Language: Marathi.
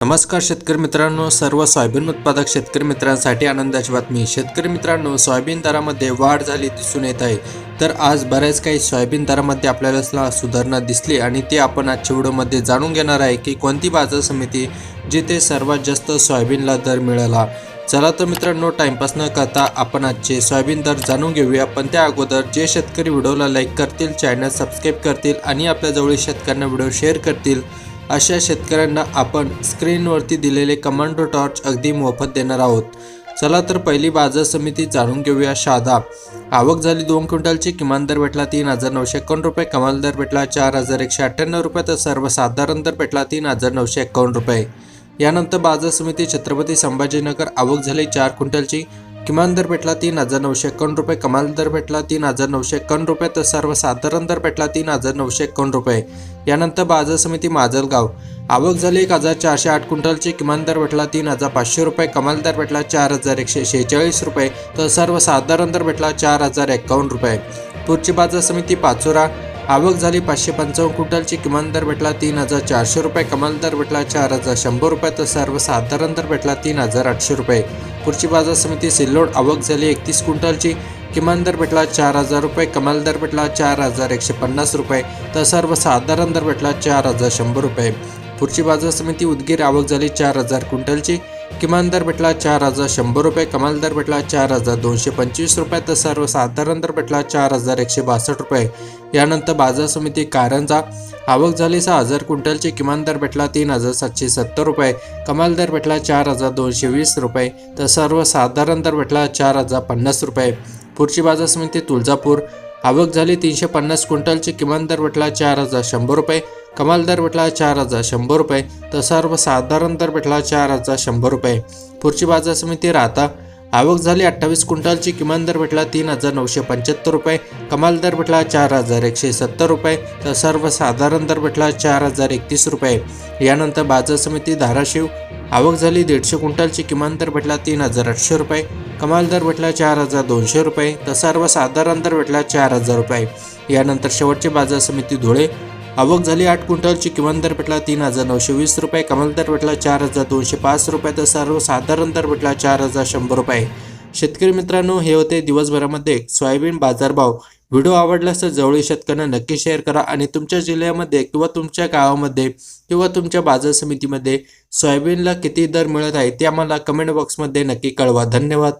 नमस्कार शेतकरी मित्रांनो सर्व सोयाबीन उत्पादक शेतकरी मित्रांसाठी आनंदाची बातमी. शेतकरी मित्रांनो सोयाबीन दरामध्ये वाढ झाली दिसून येत आहे. तर आज बऱ्याच काही सोयाबीन दरामध्ये आपल्याला सुधारणा दिसली आणि ते आपण आजच्या व्हिडिओमध्ये जाणून घेणार आहे की कोणती बाजार समिती जिथे सर्वात जास्त सोयाबीनला दर मिळाला. चला तर मित्रांनो टाइमपास न करता आपण आजचे सोयाबीन दर जाणून घेऊया. पण त्या अगोदर जे शेतकरी व्हिडिओला लाईक करतील चॅनल सबस्क्राईब करतील आणि आपल्याजवळील शेतकऱ्यांना व्हिडिओ शेअर करतील अशा शेतकऱ्यांना आपण स्क्रीनवरती दिलेले कमांडो टॉर्च अगदी मोफत देणार आहोत. चला तर पहिली बाजार समिती जाणून घेऊया शादा आवक झाली दोन क्विंटलची किमान दर भेटला तीन हजार नऊशे एकावन्न रुपये कमाल दर भेटला चार हजार एकशे अठ्ठ्याण्णव रुपये तर सर्वसाधारण दर भेटला तीन हजार नऊशे एकावन्न रुपये. यानंतर बाजार समिती छत्रपती संभाजीनगर आवक झाली चार क्विंटलची किमान दर भेटला तीन हजार नऊशे एकावन्न रुपये कमाल दर भेटला तीन हजार नऊशे एकावन्न रुपये तर सर्वसाधारण दर भेटला तीन हजार नऊशे एकावन्न रुपये. यानंतर बाजार समिती माजलगाव. आवक झाली एक हजार चारशे आठ क्विंटलची किमान दर भेटला तीन हजार पाचशे रुपये कमाल दर भेटला चार हजार एकशे शेहेचाळीस रुपये तर सर्वसाधारण दर भेटला चार हजार एकावन्न रुपये. पुढची बाजार समिती पाचोरा. आवक झाली पाचशे पंचावन्न क्विंटलची किमान दर भेटला तीन हजार चारशे रुपये कमाल दर भेटला चार हजार शंभर रुपये तर सर्वसाधारण दर भेटला तीन हजार आठशे रुपये. पुढची बाजार समिती सिल्लोड आवक झाली एकतीस क्विंटलची किमान दर भेटला चार हजार रुपये कमाल दर भेटला चार हजार एकशे पन्नास रुपये तर सर्वसाधारण दर भेटला चार हजार शंभर रुपये. पुढची बाजार समिती उदगीर आवक झाली चार हजार क्विंटलची किमान दर भेटला चार हजार शंभर रुपये कमाल दर भेटला चार हजार दोनशे पंचवीस रुपये तर सर्वसाधारण दर भेटला चार हजार एकशे बासष्ट रुपये. यानंतर बाजार समिती कारंजा आवक झाली सहा हजार क्विंटलची किमान दर भेटला तीन हजार सातशे सत्तर रुपये कमाल दर भेटला चार हजार दोनशे वीस रुपये तर सर्वसाधारण दर भेटला चार हजार पन्नास रुपये. पुढची बाजार समिती तुळजापूर आवक झाली तीनशे पन्नास क्विंटलची किमान दर भेटला चार हजार शंभर रुपये कमाल दर भेटला चार हजार शंभर रुपये तर सर्वसाधारण दर भेटला चार हजार शंभर रुपये. पुढची बाजार समिती राहता आवक झाली अठ्ठावीस क्विंटलची किमान दर भेटला तीन हजार नऊशे पंच्याहत्तर रुपये कमाल दर भेटला चार हजार एकशे सत्तर रुपये तर सर्वसाधारण दर भेटला चार हजार एकतीस रुपये. यानंतर बाजार समिती धाराशिव आवक झाली दीडशे क्विंटलची किमान दर भेटला तीन हजार आठशे रुपये कमाल दर भेटला चार हजार दोनशे रुपये तर सर्वसाधारण दर भेटला चार हजार रुपये. यानंतर शेवटची बाजार समिती धुळे आवक झाली आठ क्विंटलची. किमान दर भेटला तीन हजार नऊशे वीस रुपये कमाल दर भेटला चार हजार दोनशे पाच रुपये तर सर्वसाधारण दर भेटला चार हजार शंभर रुपये. शेतकरी मित्रांनो हे होते दिवसभरामध्ये सोयाबीन बाजारभाव. व्हिडिओ आवडल्यास तर जवळील शेतकऱ्यांना नक्की शेअर करा आणि तुमच्या जिल्ह्यामध्ये किंवा तुमच्या गावामध्ये किंवा तुमच्या बाजार समितीमध्ये सोयाबीनला किती दर मिळत आहे ते आम्हाला कमेंट बॉक्समध्ये नक्की कळवा. धन्यवाद.